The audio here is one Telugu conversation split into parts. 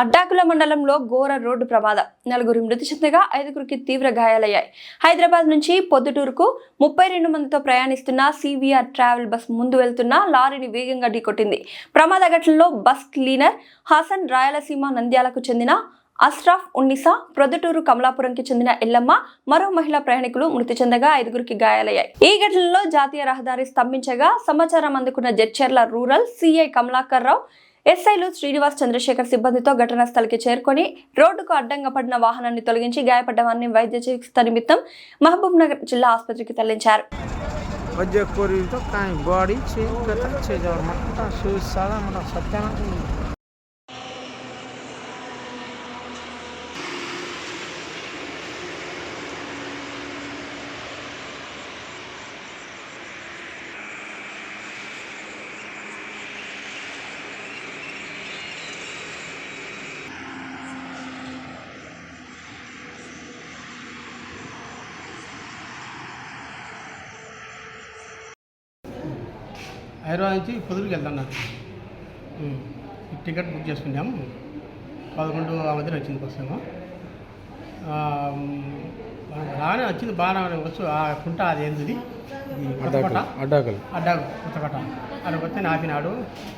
అడ్డాకుల మండలంలో ఘోర రోడ్డు ప్రమాదం. నలుగురు మృతి చెందగా ఐదుగురికి తీవ్ర గాయాలయ్యాయి. హైదరాబాద్ నుంచి పొద్దుటూరుకు ముప్పై రెండు మందితో ప్రయాణిస్తున్న సివిఆర్ ట్రావెల్ బస్ ముందు వెళ్తున్న లారీని వేగంగా ఢీకొట్టింది. ప్రమాద ఘటనలో బస్ క్లీనర్ హాసన్ రాయలసీమ నంద్యాలకు చెందిన అస్రాఫ్ ఉన్నిసా ప్రొద్దుటూరు కమలాపురంకి చెందిన ఎల్లమ్మ మరో మహిళా ప్రయాణికులు మృతి చెందగా ఐదుగురికి గాయాలయ్యాయి. ఈ ఘటనలో జాతీయ రహదారి స్తంభించగా సమాచారం అందుకున్న జడ్చర్ల రూరల్ సిఐ కమలాకర్ రావు ఎస్ఐలు శ్రీనివాస్ చంద్రశేఖర్ సిబ్బందితో ఘటనా స్థలికి చేరుకొని రోడ్డుకు అడ్డంగా పడిన వాహనాన్ని తొలగించి గాయపడ్డ వారిని వైద్య చికిత్స నిమిత్తం మహబూబ్ నగర్ జిల్లా ఆసుపత్రికి తరలించారు. బాడీ హైదరాబాద్ నుంచి కుదురుకి వెళ్తాను టికెట్ బుక్ చేసుకున్నాము పదకొండు ఆ మధ్యన వచ్చింది ఆ, ఉమ్, రాగానే వచ్చింది బాగానే వచ్చు ఆ కుంట అది ఏంటిది? కొత్తకోట అడ్డాకలు అడ్డా కొత్తకోట అక్కడికి వస్తే ఆపినాడు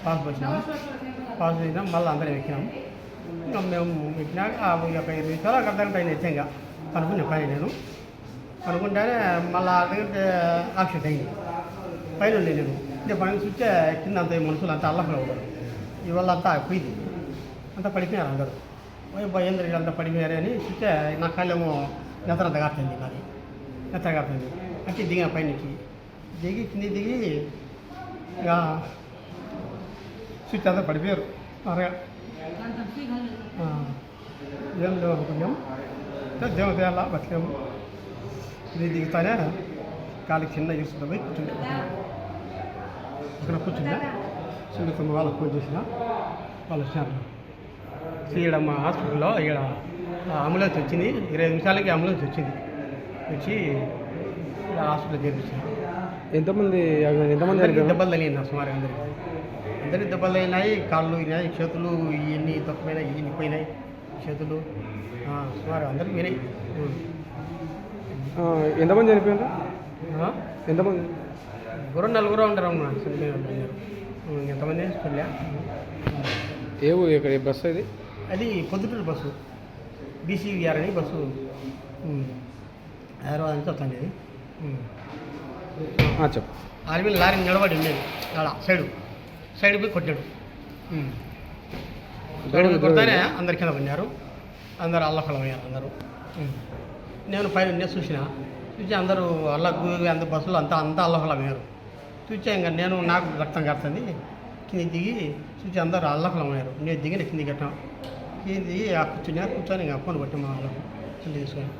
పాస్ వచ్చినాము పాస్ చేసినాం మళ్ళీ అందరం ఎక్కినాము ఇంకా మేము ఎక్కినాక ఆ ఒక ఇరవై నిమిషాలు అక్కడ దగ్గర పైన ఎచ్చాం ఇంకా. కనుక్కున్నాం పైన నేను. కనుక్కుంటేనే మళ్ళీ అర్ధగంట యాక్సిడెంట్ అయింది. పైన ఉండే నేను. ఇదే పని చూస్తే కింద అంత మనుషులు అంతా అల్లఫలో అవ్వరు ఇవాళ అంతా పోయింది. అంతా పడిపోయినారు అందరూ. పోయి భయంద్ర అంతా పడిపోయారు అని చూస్తే నా కాళ్ళేమో నెత్త అంత కాస్తుంది నాది. నెత్త కాస్తుంది అంటే దిగిన పైనకి దిగి కింద దిగి ఇక స్విచ్ అంతా పడిపోయారు. త్వరగా. ఏం లేవు అనుకున్నాం దేవదేలా బతికాము ఇది దిగుతానే కాలికి చిన్న యూస్ పోయి కూర్చుండే అక్కడ కూర్చుందా సున్నితమ్మ వాళ్ళకి ఫోన్ చేసిన. వాళ్ళు వచ్చినారు ఈడ మా హాస్పిటల్లో ఈడ అంబులెన్స్ వచ్చింది. ఇరవై నిమిషాలకి అంబులెన్స్ వచ్చింది. వచ్చి హాస్పిటల్ చేర్పించారు ఎంతమంది ఎంతమంది? దెబ్బలు తగిలినాయి సుమారు అందరికి. అందరికి దెబ్బలు అయినాయి కాళ్ళు అయినాయి చేతులు ఇవన్నీ తక్కువైనాయి ఇవన్నీ పోయినాయి. చేతులు సుమారు అందరికి. ఆ, ఎంతమంది చనిపోయారు? ఎంతమంది? గుర్రం నలుగురు ఉండరు అమ్మ ఎంతమంది? ఏ ఇక్కడ బస్సు ఇది? అది పొద్దుటూరు బస్సు. బీసీవీఆర్ అని బస్సు. హైదరాబాద్ నుంచి వస్తుంది అది. చెప్పు. ఆర్మీ లారీ నిలబడి ఉండేది. అలా సైడు. సైడ్ పోయి కొట్టాడు. సైడ్ పోయి కొడతానే అందరి కింద పడినారు. అందరు అల్లఫలం అయ్యారు అందరూ. నేను పైన చూసిన. చూసి అందరూ అల్లకు అందరు బస్సులు అంతా అంతా అల్లఫలం అయ్యారు చూసా ఇంకా నేను నాకు రక్తం కడుతుంది. కింద దిగి చూసి అందరూ అల్లఫలం అయ్యారు నేను దిగిన కింది కట్టాం కింద దిగి కూర్చుని కూర్చొని ఇంకా ఫోన్ కొట్టి మా వాళ్ళకు తీసుకొని.